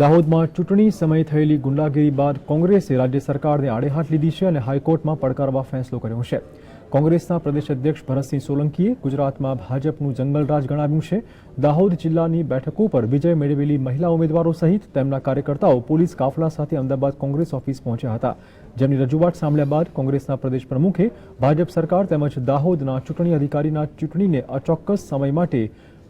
દાહોદમાં ચૂંટણી સમયે થયેલી ગુંડાગીરી બાદ કોંગ્રેસે રાજ્ય સરકારને આડેહાથ લીધી છે અને હાઈકોર્ટમાં પડકારવા ફેંસલો કર્યો છે. કોંગ્રેસના પ્રદેશ અધ્યક્ષ ભરતસિંહ સોલંકીએ ગુજરાતમાં ભાજપનું જંગલરાજ ગણાવ્યું છે. દાહોદ જિલ્લાની બેઠકો પર વિજય મેળવેલી મહિલા ઉમેદવારો સહિત તેમના કાર્યકર્તાઓ પોલીસ કાફલા સાથે અમદાવાદ કોંગ્રેસ ઓફિસ પહોંચ્યા હતા. જેમની રજૂઆત સાંભળ્યા બાદ કોંગ્રેસના પ્રદેશ પ્રમુખે ભાજપ સરકાર તેમજ દાહોદના ચૂંટણી અધિકારીના ચૂંટણીને અચોક્કસ સમય માટે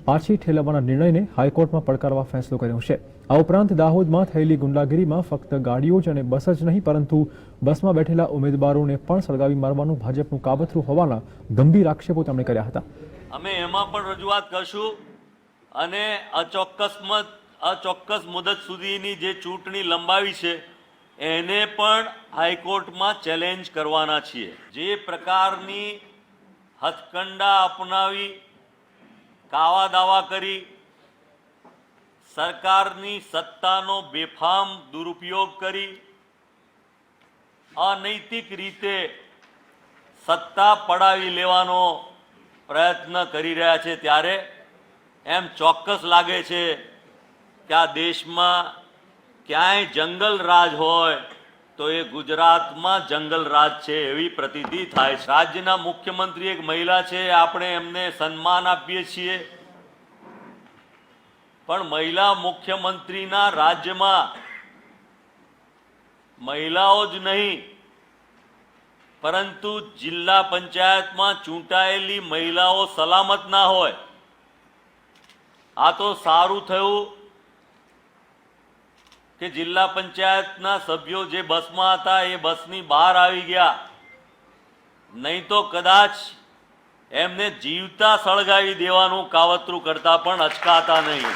પાછી ઠેલવવાના નિર્ણયને હાઈકોર્ટમાં પડકારવા ફેંસલો કર્યો છે. આ ઉપરાંત દાહોદમાં થયેલી ગુંડાગીરીમાં ફક્ત ગાડીઓ જ અને બસ જ નહીં, પરંતુ બસમાં બેઠેલા ઉમેદવારોને પણ સળગાવી મારવાનું ભાજપનું કાવતરું હોવાના ગંભીર આક્ષેપો તેમણે કર્યા હતા. અમે એમાં પણ રજૂઆત કરશું અને અચોક્કસમત અચોક્કસ મુદત સુધીની જે ચૂંટણી લંબાવી છે, એને પણ હાઈકોર્ટમાં ચેલેન્જ કરવાના છીએ. જે પ્રકારની હથકંડા અપનાવી કાવા દાવા કરી સરકારની સત્તાનો બેફામ દુરુપયોગ કરી અનૈતિક રીતે સત્તા પડાવી લેવાનો પ્રયત્ન કરી રહ્યા છે ત્યારે એમ ચોક્કસ લાગે છે કે આ દેશમાં ક્યાંય જંગલ રાજ હોય તો એ ગુજરાતમાં જંગલ રાજ છે એવી પ્રતીતિ થાય છે. રાજ્યના મુખ્યમંત્રી એક મહિલા છે, આપણે એમને સન્માન આપીએ છીએ. પણ મહિલા મુખ્યમંત્રીના રાજ્યમાં મહિલાઓ જ નહીં, પરંતુ જિલ્લા પંચાયતમાં ચૂંટાયેલી મહિલાઓ સલામત ના હોય. આ તો સારું થયું. કે જિલ્લા પંચાયતના સભ્યો જે બસમાં હતા એ બસની બહાર આવી ગયા. નહીં તો કદાચ એમને જીવતા સળગાવી દેવાનું કાવતરું કરતા પણ અચકાતા નહીં.